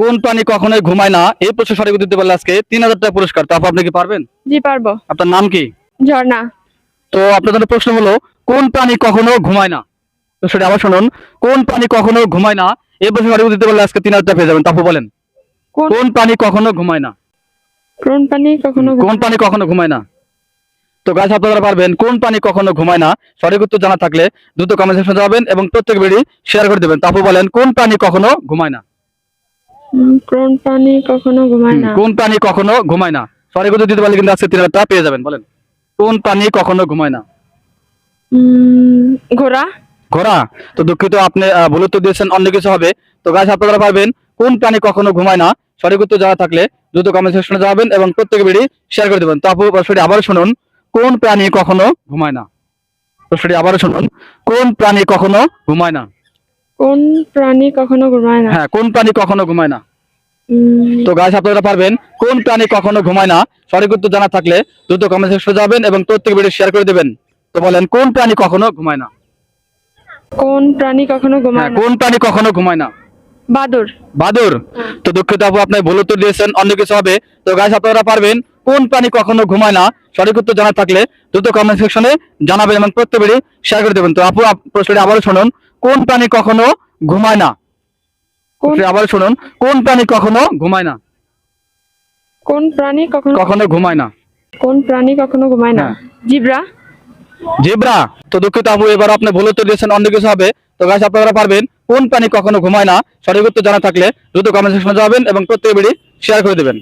কোন প্রাণী কখনোই ঘুমায় না? এই প্রশ্ন সঠিক উত্তর দিতে পারলে আজকে তিন হাজার টাকা পুরস্কার। তো আপনি কি পারবেন? জি পারব। আপনার নাম কি? ঝর্ণা। তো জন্য প্রশ্ন হলো কোন প্রাণী কখনো ঘুমায় না? তো সেটা আবার শুনুন কোন প্রাণী কখনো ঘুমায় না? এই প্রশ্ন সঠিক উত্তর দিতে পারলে আজকে তিন হাজার টাকা পেয়ে যাবেন। তাপু বলেন। কোন প্রাণী কখনো ঘুমায় না? কোন প্রাণী কখনো কোন প্রাণী কখনো ঘুমায় না? তো গাছ আপনারা পারবেন কোন প্রাণী কখনো ঘুমায় না? সঠিক উত্তর জানা থাকলে দ্রুত কমেন্ট সেকশনে যাবেন এবং প্রত্যেক ভিডিও শেয়ার করে দেবেন। তাপু বলেন কোন প্রাণী কখনো ঘুমায় না? কোন প্রাণী কখনো ঘুমায় না। কোন প্রাণী কখনো ঘুমায় না? সঠিক উত্তর দিতে পারলে কিন্তু আজকে তিন হাজার পেয়ে যাবেন বলেন। কোন প্রাণী কখনো ঘুমায় না? ঘোড়া। ঘোড়া। তো দুঃখিত আপনি ভুল উত্তর দিয়েছেন অন্য কিছু হবে। তো গাছ আপনারা পারবেন কোন প্রাণী কখনো ঘুমায় না? সঠিক উত্তর জানা থাকলে দ্রুত কমেন্ট সেকশনে যাবেন এবং প্রত্যেক ভিডিও শেয়ার করে দেবেন। তো আপু প্রশ্নটি আবার শুনুন কোন প্রাণী কখনো ঘুমায় না? প্রশ্নটি আবার শুনুন কোন প্রাণী কখনো ঘুমায় না? কোন প্রাণী কখনো ঘুমায় না? হ্যাঁ কোন প্রাণী কখনো ঘুমায় না? তো গাছ আপনারা পারবেন। কোন প্রাণী কখনো ঘুমায় না? সঠিক উত্তর জানা থাকলে দ্রুত কমেন্ট সেকশনে যাবেন এবং প্রত্যেক ভিডিও শেয়ার করে দেবেন। তো বলেন কোন প্রাণী কখনো ঘুমায় না? কোন প্রাণী কখনো হ্যাঁ, ঘুমায় না? কোন প্রাণী কখনো ঘুমায় না? বাদুর। বাদুর। তো দুঃখিত আপু আপনি ভুল উত্তর দিয়েছেন অন্য কিছু হবে। তো গাছ আপনারা পারবেন। কোন প্রাণী কখনো ঘুমায় না সঠিক উত্তর জানা থাকলে দ্রুত কমেন্ট সেকশনে জানাবেন এবং প্রত্যেক ভিডিও শেয়ার করে দেবেন। তো আপু প্রশ্নটি আবারও শুনুন। কোন প্রাণী কখনো ঘুমায় না? আবারও শুনুন। কোন প্রাণী কখনো ঘুমায় না? কোন প্রাণী কখনো কখনো ঘুমায় না। কোন প্রাণী কখনো ঘুমায় না? হ্যাঁ। জিব্রা। তো দুঃখিত আপু এবার আপনি ভুল উত্তর দিয়েছেন অন্য কিছু হবে। তো গাছ আপনারা পারবেন। কোন প্রাণী কখনো ঘুমায় না? সঠিক উত্তর জানা থাকলে দ্রুত কমেন্ট সেকশনে যাবেন এবং প্রত্যেক শেয়ার করে দেবেন।